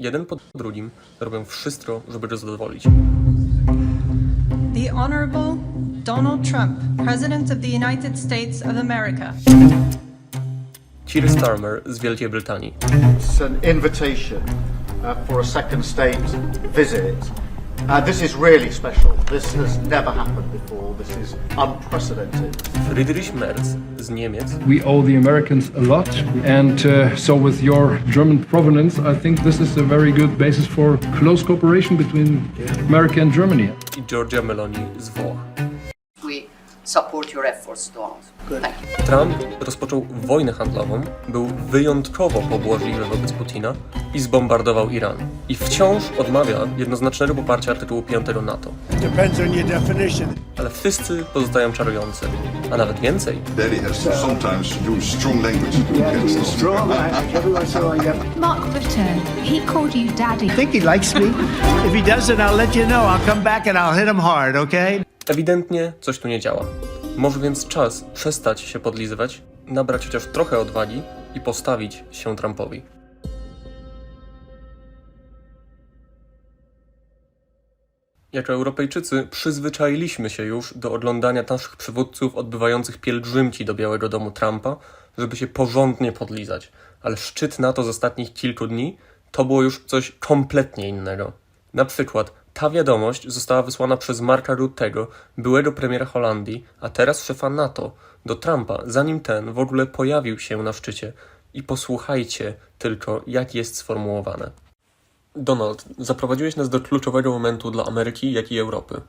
jeden po drugim robią wszystko, żeby go zadowolić. The Honorable Donald Trump, President of the United States of America. Keir Starmer z Wielkiej Brytanii, It's an invitation uh, for a second state visit. Uh, this is really special. This has never happened before. This is unprecedented. Friedrich Merz z Niemiec, We owe the Americans a lot, and uh, so with your German provenance, I think this is a very good basis for close cooperation between America and Germany. i Giorgia Meloni z Włoch. Support your efforts, Donald. Thank you. Trump rozpoczął wojnę handlową, był wyjątkowo pobłażliwy wobec Putina i zbombardował Iran. I wciąż odmawia jednoznacznego poparcia artykułu 5 NATO. Depends on your definition. Ale wszyscy pozostają czarujący. A nawet więcej, Daddy has to sometimes use strong language against us. Mark Rutte, he called you daddy. I think he likes me. if he doesn't, I'll let you know. I'll come back and I'll hit him hard, okay? Ewidentnie coś tu nie działa. Może więc czas przestać się podlizywać, nabrać chociaż trochę odwagi i postawić się Trumpowi. Jako Europejczycy przyzwyczailiśmy się już do oglądania naszych przywódców odbywających pielgrzymki do Białego Domu Trumpa, żeby się porządnie podlizać. Ale szczyt NATO z ostatnich kilku dni to było już coś kompletnie innego. Na przykład ta wiadomość została wysłana przez Marka Ruttego, byłego premiera Holandii, a teraz szefa NATO, do Trumpa, zanim ten w ogóle pojawił się na szczycie. I posłuchajcie tylko, jak jest sformułowane. Donald, zaprowadziłeś nas do kluczowego momentu dla Ameryki, jak i Europy.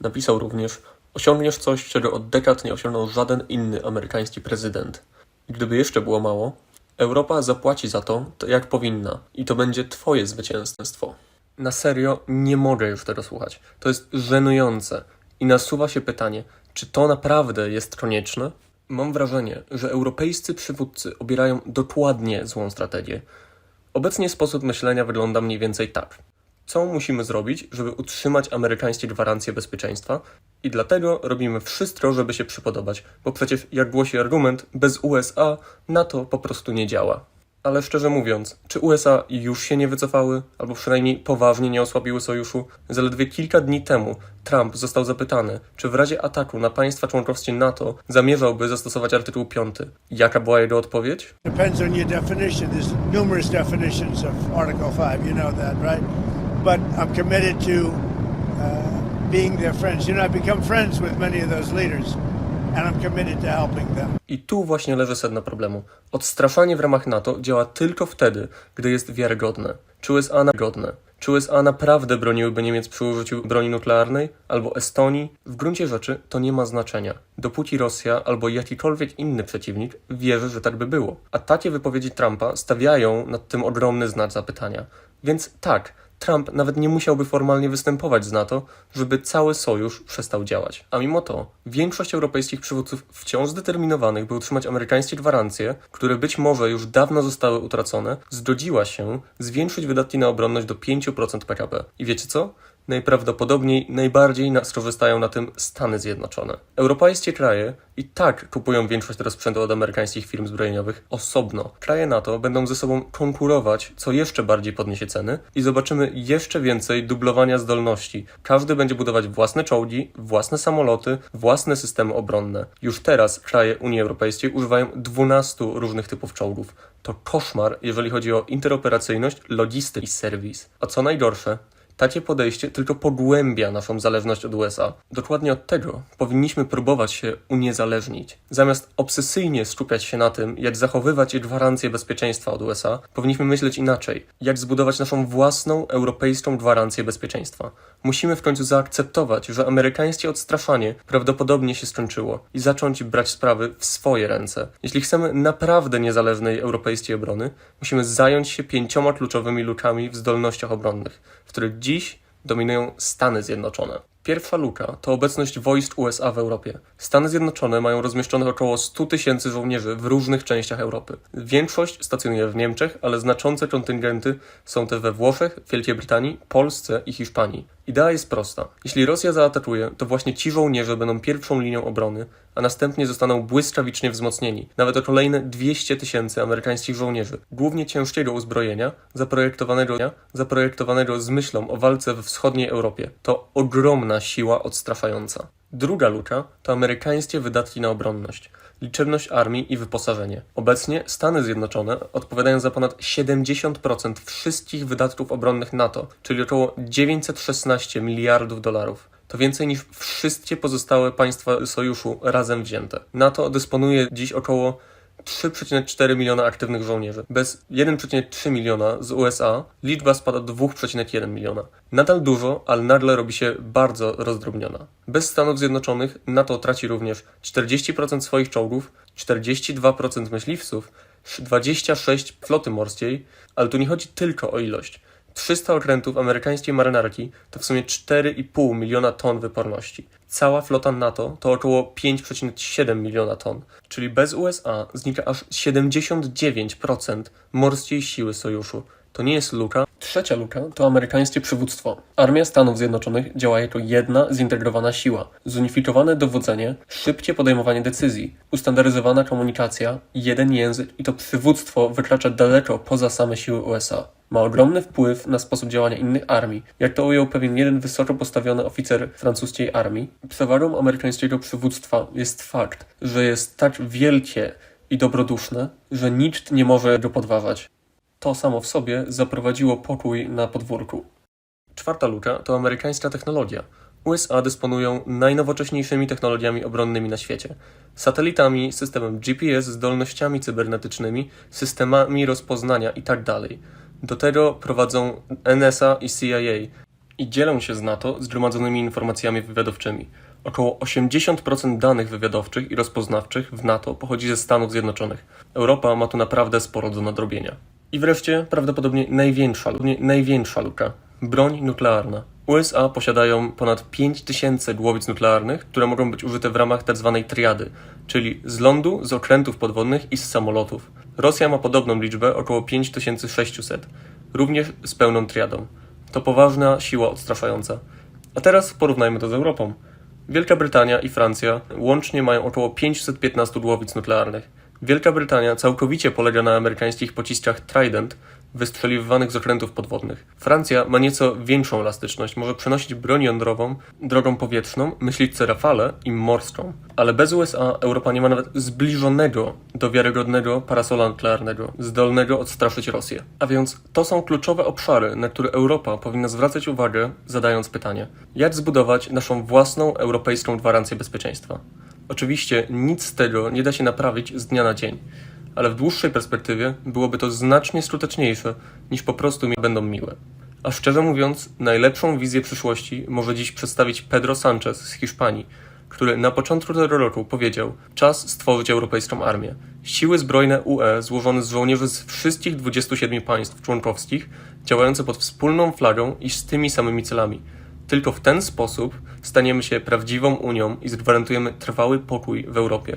Napisał również: Osiągniesz coś, czego od dekad nie osiągnął żaden inny amerykański prezydent. Gdyby jeszcze było mało, Europa zapłaci za to jak powinna, i to będzie Twoje zwycięstwo. Na serio, nie mogę już tego słuchać. To jest żenujące. I nasuwa się pytanie, czy to naprawdę jest konieczne? Mam wrażenie, że europejscy przywódcy obierają dokładnie złą strategię. Obecnie sposób myślenia wygląda mniej więcej tak. Co musimy zrobić, żeby utrzymać amerykańskie gwarancje bezpieczeństwa? I dlatego robimy wszystko, żeby się przypodobać, bo przecież, jak głosi argument, bez USA NATO po prostu nie działa. Ale szczerze mówiąc, czy USA już się nie wycofały, albo przynajmniej poważnie nie osłabiły sojuszu? Zaledwie kilka dni temu Trump został zapytany, czy w razie ataku na państwa członkowskie NATO zamierzałby zastosować artykuł 5. Jaka była jego odpowiedź? Depends on your definition. There's numerous definitions of Article 5. You know that, right? But I'm committed to uh, being their friends. You know, I've become friends with many of those leaders, I tu właśnie leży sedno problemu. Odstraszanie w ramach NATO działa tylko wtedy, gdy jest wiarygodne. Czy USA godne? Czy USA naprawdę broniłyby Niemiec przy użyciu broni nuklearnej albo Estonii? W gruncie rzeczy to nie ma znaczenia. Dopóki Rosja albo jakikolwiek inny przeciwnik wierzy, że tak by było. A takie wypowiedzi Trumpa stawiają nad tym ogromny znak zapytania. Więc tak, Trump nawet nie musiałby formalnie występować z NATO, żeby cały sojusz przestał działać. A mimo to większość europejskich przywódców wciąż zdeterminowanych, by utrzymać amerykańskie gwarancje, które być może już dawno zostały utracone, zgodziła się zwiększyć wydatki na obronność do 5% PKB. I wiecie co? Najprawdopodobniej najbardziej nas korzystają na tym Stany Zjednoczone. Europejskie kraje i tak kupują większość tego sprzętu od amerykańskich firm zbrojeniowych osobno. Kraje NATO będą ze sobą konkurować, co jeszcze bardziej podniesie ceny i zobaczymy jeszcze więcej dublowania zdolności. Każdy będzie budować własne czołgi, własne samoloty, własne systemy obronne. Już teraz kraje Unii Europejskiej używają 12 różnych typów czołgów. To koszmar, jeżeli chodzi o interoperacyjność, logistykę i serwis. A co najgorsze, takie podejście tylko pogłębia naszą zależność od USA. Dokładnie od tego powinniśmy próbować się uniezależnić. Zamiast obsesyjnie skupiać się na tym, jak zachowywać gwarancje bezpieczeństwa od USA, powinniśmy myśleć inaczej. Jak zbudować naszą własną europejską gwarancję bezpieczeństwa. Musimy w końcu zaakceptować, że amerykańskie odstraszanie prawdopodobnie się skończyło i zacząć brać sprawy w swoje ręce. Jeśli chcemy naprawdę niezależnej europejskiej obrony, musimy zająć się pięcioma kluczowymi lukami w zdolnościach obronnych, w których dziś dominują Stany Zjednoczone. Pierwsza luka to obecność wojsk USA w Europie. Stany Zjednoczone mają rozmieszczonych około 100 tysięcy żołnierzy w różnych częściach Europy. Większość stacjonuje w Niemczech, ale znaczące kontyngenty są te we Włoszech, Wielkiej Brytanii, Polsce i Hiszpanii. Idea jest prosta. Jeśli Rosja zaatakuje, to właśnie ci żołnierze będą pierwszą linią obrony, a następnie zostaną błyskawicznie wzmocnieni, nawet o kolejne 200 tysięcy amerykańskich żołnierzy, głównie ciężkiego uzbrojenia, zaprojektowanego, zaprojektowanego z myślą o walce we wschodniej Europie. To ogromna siła odstraszająca. Druga luka to amerykańskie wydatki na obronność, liczebność armii i wyposażenie. Obecnie Stany Zjednoczone odpowiadają za ponad 70% wszystkich wydatków obronnych NATO, czyli około 916 miliardów dolarów. To więcej niż wszystkie pozostałe państwa sojuszu razem wzięte. NATO dysponuje dziś około 3,4 miliona aktywnych żołnierzy. Bez 1,3 miliona z USA liczba spada do 2,1 miliona. Nadal dużo, ale nagle robi się bardzo rozdrobniona. Bez Stanów Zjednoczonych NATO traci również 40% swoich czołgów, 42% myśliwców, 26 floty morskiej, ale tu nie chodzi tylko o ilość. 300 okrętów amerykańskiej marynarki to w sumie 4,5 miliona ton wyporności. Cała flota NATO to około 5,7 miliona ton, czyli bez USA znika aż 79% morskiej siły sojuszu. To nie jest luka. Trzecia luka to amerykańskie przywództwo. Armia Stanów Zjednoczonych działa jako jedna zintegrowana siła. Zunifikowane dowodzenie, szybkie podejmowanie decyzji, ustandaryzowana komunikacja, jeden język i to przywództwo wykracza daleko poza same siły USA. Ma ogromny wpływ na sposób działania innych armii, jak to ujął pewien jeden wysoko postawiony oficer francuskiej armii. Przewagą amerykańskiego przywództwa jest fakt, że jest tak wielkie i dobroduszne, że nikt nie może go podważać. To samo w sobie zaprowadziło pokój na podwórku. Czwarta luka to amerykańska technologia. USA dysponują najnowocześniejszymi technologiami obronnymi na świecie. Satelitami, systemem GPS, zdolnościami cybernetycznymi, systemami rozpoznania itd. Do tego prowadzą NSA i CIA i dzielą się z NATO zgromadzonymi informacjami wywiadowczymi. Około 80% danych wywiadowczych i rozpoznawczych w NATO pochodzi ze Stanów Zjednoczonych. Europa ma tu naprawdę sporo do nadrobienia. I wreszcie prawdopodobnie największa, największa luka. Broń nuklearna. USA posiadają ponad 5000 głowic nuklearnych, które mogą być użyte w ramach tzw. triady, czyli z lądu, z okrętów podwodnych i z samolotów. Rosja ma podobną liczbę, około 5600, również z pełną triadą. To poważna siła odstraszająca. A teraz porównajmy to z Europą. Wielka Brytania i Francja łącznie mają około 515 głowic nuklearnych. Wielka Brytania całkowicie polega na amerykańskich pociskach Trident, wystrzeliwywanych z okrętów podwodnych. Francja ma nieco większą elastyczność, może przenosić broń jądrową drogą powietrzną, myśliwce Rafale i morską. Ale bez USA Europa nie ma nawet zbliżonego do wiarygodnego parasola nuklearnego, zdolnego odstraszyć Rosję. A więc to są kluczowe obszary, na które Europa powinna zwracać uwagę, zadając pytanie: jak zbudować naszą własną europejską gwarancję bezpieczeństwa? Oczywiście nic z tego nie da się naprawić z dnia na dzień, ale w dłuższej perspektywie byłoby to znacznie skuteczniejsze niż po prostu mi będą miłe. A szczerze mówiąc, najlepszą wizję przyszłości może dziś przedstawić Pedro Sanchez z Hiszpanii, który na początku tego roku powiedział: Czas stworzyć europejską armię. Siły zbrojne UE złożone z żołnierzy z wszystkich 27 państw członkowskich, działające pod wspólną flagą i z tymi samymi celami. Tylko w ten sposób staniemy się prawdziwą Unią i zagwarantujemy trwały pokój w Europie.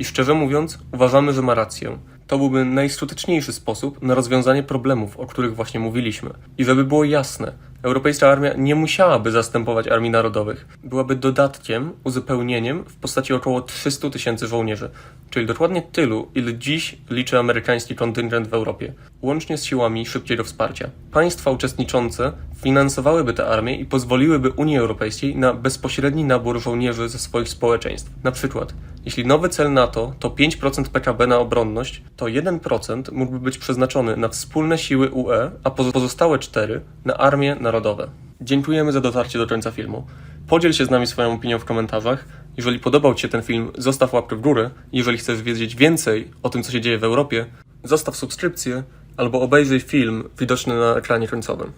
I szczerze mówiąc, uważamy, że ma rację. To byłby najskuteczniejszy sposób na rozwiązanie problemów, o których właśnie mówiliśmy. I żeby było jasne, europejska armia nie musiałaby zastępować armii narodowych. Byłaby dodatkiem, uzupełnieniem w postaci około 300 tysięcy żołnierzy, czyli dokładnie tylu, ile dziś liczy amerykański kontyngent w Europie, łącznie z siłami szybkiego wsparcia. Państwa uczestniczące finansowałyby tę armię i pozwoliłyby Unii Europejskiej na bezpośredni nabór żołnierzy ze swoich społeczeństw. Na przykład, jeśli nowy cel NATO to 5% PKB na obronność, to 1% mógłby być przeznaczony na wspólne siły UE, a pozo- pozostałe 4% na armie narodowe. Dziękujemy za dotarcie do końca filmu. Podziel się z nami swoją opinią w komentarzach. Jeżeli podobał Ci się ten film, zostaw łapkę w górę. Jeżeli chcesz wiedzieć więcej o tym, co się dzieje w Europie, zostaw subskrypcję albo obejrzyj film widoczny na ekranie końcowym.